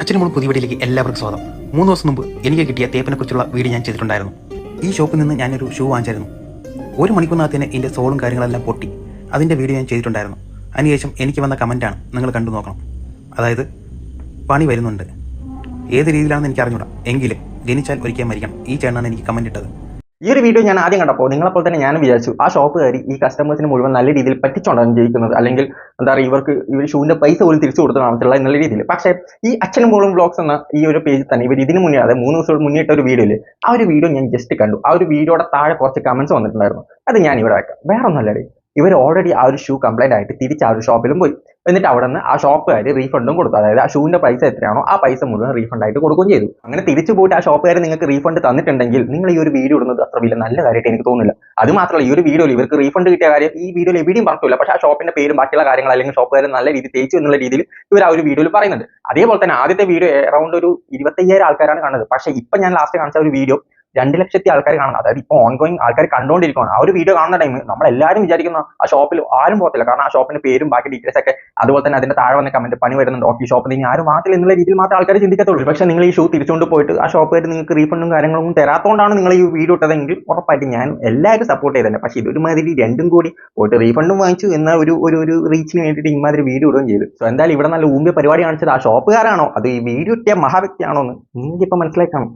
അച്ഛനും മോളും പുതിയ വീഡിയോയിലേക്ക് എല്ലാവർക്കും സ്വാഗതം. മൂന്ന് ദിവസം മുമ്പ് എനിക്ക് കിട്ടിയ തേപ്പിനെ കുറിച്ചുള്ള വീഡിയോ ഞാൻ ചെയ്തിട്ടുണ്ടായിരുന്നു. ഈ ഷോപ്പിൽ നിന്ന് ഞാനൊരു ഷൂ വാങ്ങിച്ചായിരുന്നു. ഒരു മണിക്കൂറിനകത്ത് തന്നെ ഇതിന്റെ സോളും കാര്യങ്ങളെല്ലാം പൊട്ടി. അതിന്റെ വീഡിയോ ഞാൻ ചെയ്തിട്ടുണ്ടായിരുന്നു. അതിനുശേഷം എനിക്ക് വന്ന കമന്റാണ് നിങ്ങൾ കണ്ടു നോക്കണം. അതായത് പണി വരുന്നുണ്ട്. ഏത് രീതിയിലാണെന്ന് എനിക്ക് അറിഞ്ഞൂടാ എങ്കിലും ജനിച്ചാൽ ഒരിക്കൽ മരിക്കണം. ഈ ചേട്ടനാണ് എനിക്ക് കമന്റ് ഇട്ടത്. ഈ ഒരു വീഡിയോ ഞാൻ ആദ്യം കണ്ടപ്പോൾ നിങ്ങളെപ്പോൾ തന്നെ ഞാൻ വിചാരിച്ചു ആ ഷോപ്പ് കയറി ഈ കസ്റ്റമേഴ്സിന് മുഴുവൻ നല്ല രീതിയിൽ പറ്റിച്ചുകൊണ്ടാണ് ജയിക്കുന്നത് അല്ലെങ്കിൽ എന്താ പറയുക ഇവർക്ക് ഇവർ ഷൂവിന്റെ പൈസ പോലും തിരിച്ചു കൊടുത്തതാണെന്നുള്ള നല്ല രീതിയിൽ. പക്ഷേ ഈ അച്ഛനും മോളും ബ്ലോഗ്സ് എന്ന ഈ ഒരു പേജിൽ തന്നെ ഇവർ ഇതിന് മുന്നേ അതായത് മൂന്ന് ദിവസം മുന്നേ ഒരു വീഡിയോയിൽ ആ ഒരു വീഡിയോ ഞാൻ ജസ്റ്റ് കണ്ടു. ആ ഒരു വീഡിയോയുടെ താഴെ കുറച്ച് കമന്റ്സ് വന്നിട്ടുണ്ടായിരുന്നു. അത് ഞാൻ ഇവിടെ വെക്കാം. വേറെ ഒന്നല്ലേ ഇവർ ഓൾറെഡി ആ ഒരു ഷൂ കംപ്ലൈന്റ് ആയിട്ട് തിരിച്ച് ആ ഒരു ഷോപ്പിലും പോയി. എന്നിട്ട് അവിടെ നിന്ന് ആ ഷോപ്പുകാർ റീഫണ്ടും കൊടുത്തു. അതായത് ആ ഷൂവിന്റെ പൈസ എത്രയാണോ ആ പൈസ മുഴുവൻ റീഫണ്ട് ആയിട്ട് കൊടുക്കുകയും ചെയ്തു. അങ്ങനെ തിരിച്ചു പോയിട്ട് ആ ഷോപ്പുകാർ നിങ്ങൾക്ക് റീഫണ്ട് തന്നിട്ടുണ്ടെങ്കിൽ നിങ്ങൾ ഈ ഒരു വീഡിയോ ഇടുന്നത് അത്ര വലിയ നല്ല കാര്യമായിട്ട് എനിക്ക് തോന്നുന്നില്ല. അത് മാത്രമല്ല ഈ ഒരു വീഡിയോയിൽ ഇവർക്ക് റീഫണ്ട് കിട്ടിയ കാര്യം ഈ വീഡിയോയിൽ എവിടെയും പറഞ്ഞില്ല പക്ഷേ ആ ഷോപ്പിന്റെ പേരും ബാക്കിയുള്ള കാര്യങ്ങൾ അല്ലെങ്കിൽ ഷോപ്പുകാർ നല്ല രീതിയിൽ തേച്ചു എന്നുള്ള രീതിയിൽ ഇവർ ആ ഒരു വീഡിയോയിൽ പറയുന്നുണ്ട്. അതേപോലെ തന്നെ ആദ്യത്തെ വീഡിയോ അറൗണ്ട് ഒരു ഇരുപത്തയ്യായിരം ആൾക്കാരാണ് കാണുന്നത്. പക്ഷേ ഇപ്പം ഞാൻ ലാസ്റ്റ് കാണിച്ച ഒരു വീഡിയോ രണ്ട് ലക്ഷത്തി ആൾക്കാർ കാണുന്നത് അതായത് ഇപ്പോൾ ഓൺഗോയിങ് ആൾക്കാർ കണ്ടുകൊണ്ടിരിക്കുകയാണ് ആ ഒരു വീഡിയോ കാണുന്ന ടൈം നമ്മളെല്ലാവരും വിചാരിക്കുന്ന ആ ഷോപ്പിൽ ആരും പോകത്തില്ല. കാരണം ആ ഷോപ്പിന്റെ പേരും ബാക്കി ഡീറ്റെയിൽസ് ഒക്കെ അതുപോലെ തന്നെ അതിന്റെ താഴെ വന്ന കമന്റ് പണി വരുന്നുണ്ട്. ഓക്കെ ഷോപ്പിൽ ഇനി ആരും മാറ്റില്ല എന്നുള്ള രീതിയിൽ മാത്രം ആൾക്കാർ ചിന്തിക്കത്തുള്ളൂ. പക്ഷേ നിങ്ങൾ ഈ ഷൂ തിരിച്ചുകൊണ്ട് പോയിട്ട് ആ ഷോപ്പുകാർ നിങ്ങൾക്ക് റീഫണ്ടും കാര്യങ്ങളൊന്നും തരാത്തതുകൊണ്ടാണ് നിങ്ങൾ ഈ വീഡിയോ ഇട്ടതെങ്കിൽ ഉറപ്പായിട്ട് ഞാൻ എല്ലാവരും സപ്പോർട്ട് ചെയ്തന്നെ പക്ഷേ ഇതൊരു മാതിരി രണ്ടും കൂടി പോയിട്ട് റീഫണ്ടും വാങ്ങിച്ചു എന്ന ഒരു ഒരു ഒരു റീച്ചിന് വേണ്ടിയിട്ട് ഇമാതിരി വീഡിയോ ഇടുകയും ചെയ്തു. സോ എന്തായാലും ഇവിടെ നല്ല ഊമ്പിയ പരിപാടി കാണിച്ചത് ആ ഷോപ്പുകാരാണോ അത് ഈ വീഡിയോ ഇട്ടിയ മഹാവ്യക്തിയാണോ എന്ന് നിങ്ങൾക്കിപ്പോൾ മനസ്സിലായി കാണും